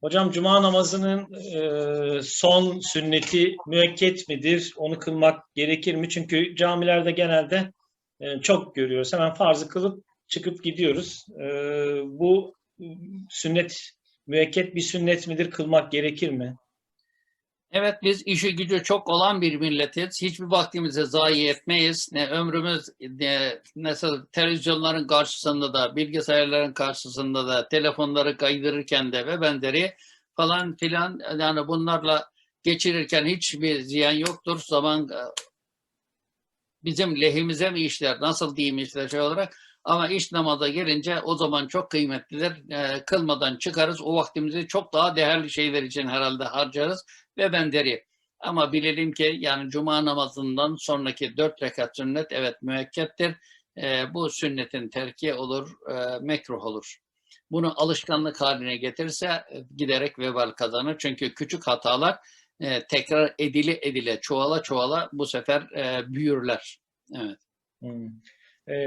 Hocam cuma namazının e, son sünneti müekket midir? Onu kılmak gerekir mi? Çünkü camilerde genelde e, çok görüyoruz. Hemen farzı kılıp çıkıp gidiyoruz. E, bu sünnet müekket bir sünnet midir? Kılmak gerekir mi? Evet biz işi gücü çok olan bir milletiz. Hiçbir vaktimizi zayi etmeyiz. Ne ömrümüz ne, nasıl televizyonların karşısında da, bilgisayarların karşısında da, telefonları kaydırırken de ve benzeri falan filan yani bunlarla geçirirken hiçbir ziyan yoktur. Zaman bizim lehimize mi işler, nasıl diyeyim işte şey olarak ama iş namaza gelince o zaman çok kıymetlidir. E, kılmadan çıkarız. O vaktimizi çok daha değerli şeyler için herhalde harcarız ve benzeri. Ama bilelim ki yani cuma namazından sonraki dört rekat sünnet evet müekkettir. Ee, bu sünnetin terki olur, e, mekruh olur. Bunu alışkanlık haline getirirse e, giderek vebal kazanır. Çünkü küçük hatalar e, tekrar edile edile, çoğala çoğala bu sefer e, büyürler. Evet. Hmm. Eyvallah.